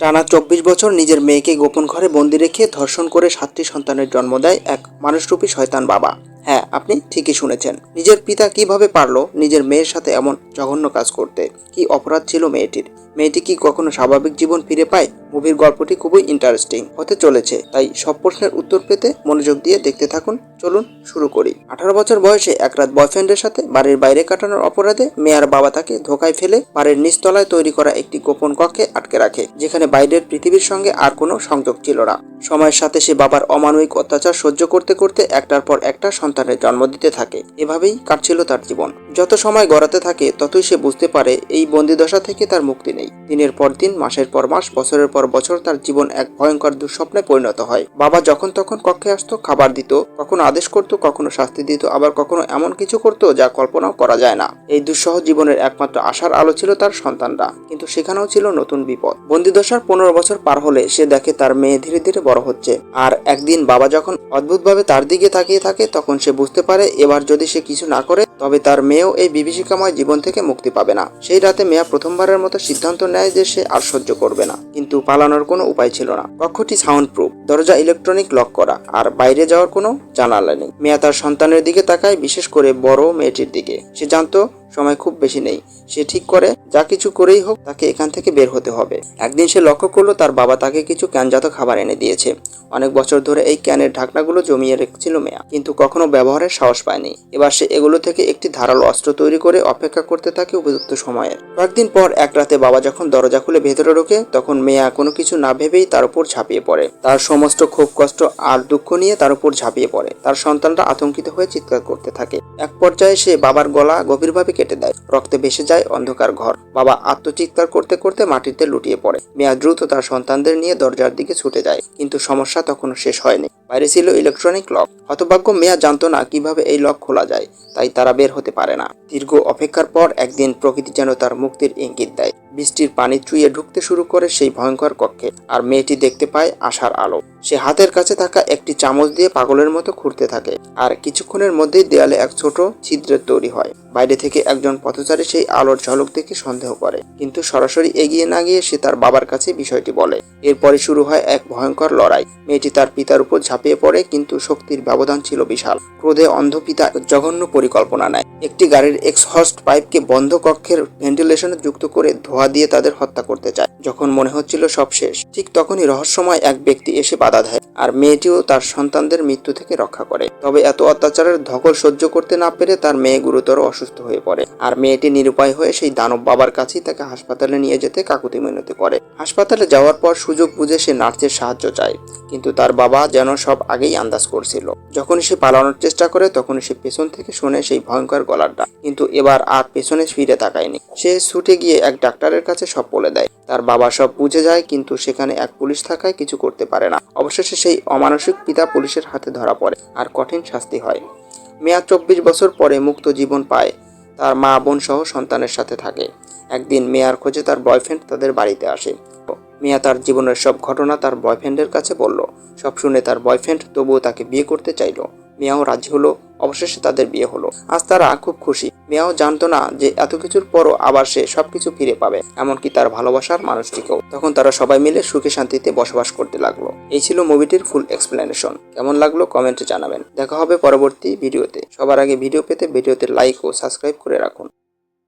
টানা চব্বিশ বছর নিজের মেয়েকে গোপন ঘরে বন্দি রেখে ধর্ষণ করে সাতটি সন্তানের জন্ম দেয় এক মানুষরূপী শয়তান বাবা। হ্যাঁ আপনি ঠিকই শুনেছেন। নিজের পিতা কীভাবে পারল নিজের মেয়ের সাথে এমন জঘন্য কাজ করতে? কি অপরাধ ছিল মেয়েটির? মেয়েটি কি কখনো স্বাভাবিক জীবন ফিরে পায়? মুভির গল্পটি খুবই ইন্টারেস্টিং হতে চলেছে, তাই সব প্রশ্নের উত্তর পেতে মনোযোগ দিয়ে দেখতে থাকুন। চলুন শুরু করি। আঠারো বছর বয়সে এক রাত বয়ফ্রেন্ডের সাথে বাড়ির বাইরে কাটানোর অপরাধে মেয়ার বাবা তাকে ধোকায় ফেলে বাড়ির নিচতলায় তৈরি করা একটি গোপন কক্ষে আটকে রাখে, যেখানে বাইরের পৃথিবীর সঙ্গে আর কোনো সংযোগ ছিল না। সময়ের সাথে সে বাবার অমানবিক অত্যাচার সহ্য করতে করতে একটার পর একটা সন্তানের জন্ম দিতে থাকে। এভাবেই কাটছিল তার জীবন। যত সময় গড়াতে থাকে, ততই সে বুঝতে পারে এই বন্দিদশা থেকে তার মুক্তি নেই। দিনের পর দিন, মাসের পর মাস, বছরের পর বছর তার জীবন এক ভয়ঙ্কর দুঃস্বপ্নে পরিণত হয়। বাবা যখন তখন কক্ষে আসতো, খাবার দিত, কখনো আদেশ করত, কখনো শাস্তি দিত, আবার কখনো এমন কিছু করত যা কল্পনাও করা যায় না। এই দুঃসহ জীবনের একমাত্র আশার আলো ছিল তার সন্তানরা, কিন্তু সেখানেও ছিল নতুন বিপদ। বন্দিদশার পনেরো বছর পার হলে সে দেখে তার মেয়ে ধীরে ধীরে বড় হচ্ছে। আর একদিন বাবা যখন অদ্ভুতভাবে তার দিকে তাকিয়ে থাকে, তখন সে বুঝতে পারে, এবার যদি সে কিছু না করে তবে তার মেয়েও এই বিভীষিকাময় জীবন থেকে মুক্তি পাবে না। সেই রাতে মেয়া প্রথমবারের মতো সিদ্ধান্ত নেয় যে সে আর সহ্য করবে না। কিন্তু পালানোর কোনো উপায় ছিল না। কক্ষটি সাউন্ড প্রুফ দরজা ইলেকট্রনিক লক করা, আর বাইরে যাওয়ার কোনো জানালা নেই। মেয়া তার সন্তানের দিকে তাকায়, বিশেষ করে বড় মেয়েটির দিকে। সে জানতো সময় খুব বেশি নেই। সে ঠিক করে, যা কিছু করেই হোক, তাকে এখান থেকে বের হতে হবে। একদিন সে লক্ষ্য করল, তার বাবা তাকে কিছু ক্যানজাত খাবার এনে দিয়েছে। অনেক বছর ধরে এই ক্যানের ঢাকনাগুলো জমিয়ে রেখেছিল মেয়া, কিন্তু কখনো ব্যবহারের সাহস পায়নি। এবার সে এগুলো থেকে একটি ধারালো অস্ত্র তৈরি করে অপেক্ষা করতে থাকে উপযুক্ত সময়ে। কয়েকদিন পর, এক রাতে বাবা যখন দরজা খুলে ভেতরে ঢোকে, তখন মেয়া কোনো কিছু না ভেবেই তার উপর ঝাঁপিয়ে পড়ে। তার সমস্ত ক্ষোভ, কষ্ট আর দুঃখ নিয়ে তার উপর ঝাঁপিয়ে পড়ে। তার সন্তানরা আতঙ্কিত হয়ে চিৎকার করতে থাকে। এক পর্যায়ে সে বাবার গলা গভীরভাবে কেটে দেয়। রক্তে ভেসে যায় অন্ধকার ঘর। বাবা আত্মচিৎকার করতে করতে মাটিতে লুটিয়ে পড়ে। মেয়া দ্রুত তার সন্তানদের নিয়ে দরজার দিকে ছুটে যায়, কিন্তু সমস্যা তখনও শেষ হয়নি। বাইরে ছিল ইলেকট্রনিক লক হতভাগ্য মেয়া জানতো না কীভাবে এই লক খোলা যায়, তাই তারা বের হতে পারে না। দীর্ঘ অপেক্ষার পর একদিন প্রকৃতি যেন তার মুক্তির ইঙ্গিত দেয়। বৃষ্টির পানি চুইয়ে ঢুকতে শুরু করে সেই ভয়ঙ্কর কক্ষে, আর মেয়েটি দেখতে পায় আশার আলো। সে হাতের কাছে থাকা একটি চামচ দিয়ে পাগলের মতো খুঁড়তে থাকে, আর কিছুক্ষণের মধ্যেই দেয়ালে এক ছোট ছিদ্রের তৈরি হয়। বাইরে থেকে একজন পথচারী সেই আলোর ঝলক দেখে সন্দেহ করে, কিন্তু সরাসরি এগিয়ে না গিয়ে সে তার বাবার কাছে বিষয়টি বলে। এরপরে শুরু হয় এক ভয়ঙ্কর লড়াই। মেয়েটি তার পিতার উপর ঝাঁপিয়ে পড়ে, কিন্তু শক্তির ব্যবধান ছিল বিশাল। ক্রোধে অন্ধ পিতা জঘন্য পরিকল্পনা নেয়। একটি গাড়ির এক্সহস্ট পাইপকে বন্ধ কক্ষের ভেন্টিলেশনে যুক্ত করে ধোয়া দিয়ে তাদের হত্যা করতে চায়। যখন মনে হচ্ছিল সব শেষ, ঠিক তখনই রহস্যময় এক ব্যক্তি এসে বাধা দেয় আর মেয়েটিও তার সন্তানদের মৃত্যু থেকে রক্ষা করে। তবে এত অত্যাচারের ধকল সহ্য করতে না পেরে তার মেয়ে গুরুতর অসুস্থ হয়ে পড়ে আর মেয়েটি নিরুপায় হয়ে সেই দানব বাবার কাছেই তাকে হাসপাতালে নিয়ে যেতে কাকুতি মিনতি করে। হাসপাতালে যাওয়ার পর সুযোগ বুঝে সে নার্সের সাহায্য চায়, কিন্তু তার বাবা যেন সব আগেই আন্দাজ করছিল। যখন সে পালানোর চেষ্টা করে তখন সে পেছন থেকে শুনে সেই ভয়ঙ্কর গলার ডাক কিন্তু এবার আর পেছনে ফিরে তাকায়নি। সে ছুটে গিয়ে এক ডাক্তারের কাছে সব বলে দেয়। তার বাবা সব বুঝে যায়, কিন্তু সেখানে এক পুলিশ থাকায় কিছু করতে পারে না। অবশেষে সেই অমানসিক পিতা পুলিশের হাতে ধরা পড়ে আর কঠিন শাস্তি হয়। মেয়া চব্বিশ বছর পরে মুক্ত জীবন পায়। তার মা, বোন সহ সন্তানের সাথে থাকে। একদিন মেয়ার খোঁজে তার বয়ফ্রেন্ড তাদের বাড়িতে আসে। মিয়া তার জীবনের সব ঘটনা তার বয়ফ্রেন্ডের কাছে বলল। সব শুনে তার বয়ফ্রেন্ড তবুও তাকে বিয়ে করতে চাইলো। মিয়াও রাজি হলো অবশেষে তাদের বিয়ে হলো। আজ তারা খুব খুশি। মেয়াও জানতো না যে এত কিছুর পরও আবার সে সবকিছু ফিরে পাবে, এমনকি তার ভালোবাসার মানুষটিকেও। তখন তারা সবাই মিলে সুখে শান্তিতে বসবাস করতে লাগল। এই ছিল মুভিটির ফুল এক্সপ্লেনেশন। কেমন লাগল কমেন্টে জানাবেন। দেখা হবে পরবর্তী ভিডিওতে। সবার আগে ভিডিও পেতে ভিডিওতে লাইক ও সাবস্ক্রাইব করে রাখুন।